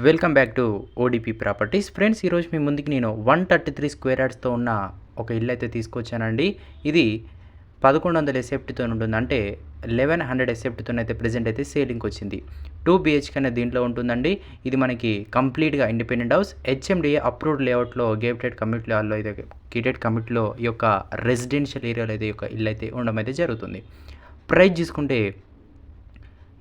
Welcome back to ODP properties. Friends ఈరోజు మీ ముందుకి నేను వన్ థర్టీ త్రీ స్క్వేర్ యార్డ్స్తో ఉన్న ఒక ఇల్లు అయితే తీసుకొచ్చానండి. ఇది పదకొండు వందల ఎసెప్ట్తో ఉంటుంది. అంటే లెవెన్ హండ్రెడ్ ఎసెప్ట్తో అయితే ప్రజెంట్ అయితే సేలింగ్కి వచ్చింది. టూ బిహెచ్కే అనేది దీంట్లో ఉంటుందండి. ఇది మనకి కంప్లీట్గా ఇండిపెండెంట్ హౌస్. హెచ్ఎండిఏ అప్రూవ్డ్ లేఅవుట్లో గేటెడ్ కమిటీలో అయితే గేటెడ్ కమ్యూనిటీలో ఈ యొక్క రెసిడెన్షియల్ ఏరియాలో అయితే ఈ యొక్క ఇల్లు అయితే ఉండడం అయితే జరుగుతుంది. ప్రైస్ చూసుకుంటే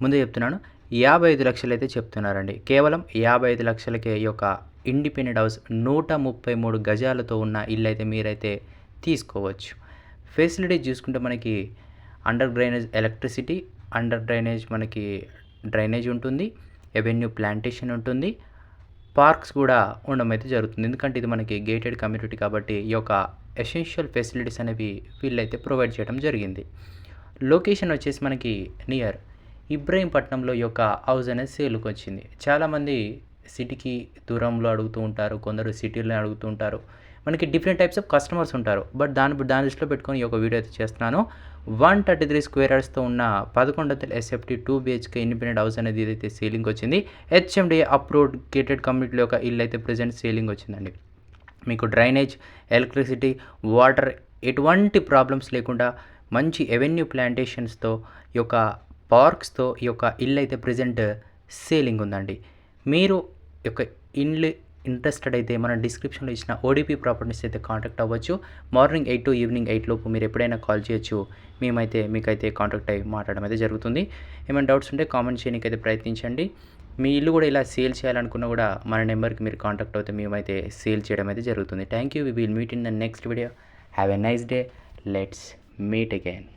ముందే చెప్తున్నాను. యాభై ఐదు లక్షలు అయితే చెప్తున్నారండి. కేవలం యాభై ఐదు లక్షలకే ఈ యొక్క ఇండిపెండెంట్ హౌస్ నూట ముప్పై మూడు గజాలతో ఉన్న ఇల్లు అయితే మీరైతే తీసుకోవచ్చు. ఫెసిలిటీ చూసుకుంటే మనకి under drainage electricity under drainage మనకి డ్రైనేజ్ ఉంటుంది ఎవెన్యూ ప్లాంటేషన్ ఉంటుంది పార్క్స్ కూడా ఉండడం అయితే జరుగుతుంది. ఎందుకంటే ఇది మనకి గేటెడ్ కమ్యూనిటీ కాబట్టి ఈ యొక్క ఎసెన్షియల్ ఫెసిలిటీస్ అనేవి వీళ్ళైతే ప్రొవైడ్ చేయడం జరిగింది. లొకేషన్ వచ్చేసి మనకి నియర్ ఇబ్రహీంపట్నంలో ఈ యొక్క హౌస్ అనేది సేల్కి వచ్చింది. చాలామంది సిటీకి దూరంలో అడుగుతూ ఉంటారు కొందరు సిటీలో అడుగుతూ ఉంటారు. మనకి డిఫరెంట్ టైప్స్ ఆఫ్ కస్టమర్స్ ఉంటారు. బట్ దాని దాని దృష్టిలో పెట్టుకొని ఈ యొక్క వీడియో అయితే చేస్తున్నాను. వన్ థర్టీ త్రీ స్క్వేర్ యార్డ్స్తో ఉన్న పదకొండు వందల SFT two BHK independent house అనేది ఏదైతే సేలింగ్ వచ్చింది. హెచ్ఎండిఏ అప్రూవ్డ్ గేటెడ్ కమ్యూనిటీలో ఒక ఇల్లు అయితే ప్రజెంట్ సేలింగ్ వచ్చిందండి. మీకు డ్రైనేజ్ ఎలక్ట్రిసిటీ వాటర్ ఎటువంటి ప్రాబ్లమ్స్ లేకుండా మంచి ఎవెన్యూ ప్లాంటేషన్స్తో ఈ యొక్క పార్క్స్తో ఈ యొక్క ఇల్లు అయితే ప్రజెంట్ సేలింగ్ ఉందండి. మీరు యొక్క ఇల్లు ఇంట్రెస్టెడ్ అయితే మన డిస్క్రిప్షన్లో ఇచ్చిన ఓడిపి ప్రాపర్టీస్ అయితే కాంటాక్ట్ అవ్వచ్చు. Morning eight to evening eight లోపు మీరు ఎప్పుడైనా కాల్ చేయొచ్చు. మేమైతే మీకైతే కాంటాక్ట్ అయ్యి మాట్లాడడం అయితే జరుగుతుంది. ఏమైనా డౌట్స్ ఉంటే కామెంట్ చేయడానికి అయితే ప్రయత్నించండి. మీ ఇల్లు కూడా ఇలా సేల్ చేయాలనుకున్నా కూడా మన నెంబర్కి మీరు కాంటాక్ట్ అవుతే మేమైతే సేల్ చేయడం అయితే జరుగుతుంది. Thank you we will meet in the next video have a nice day let's meet again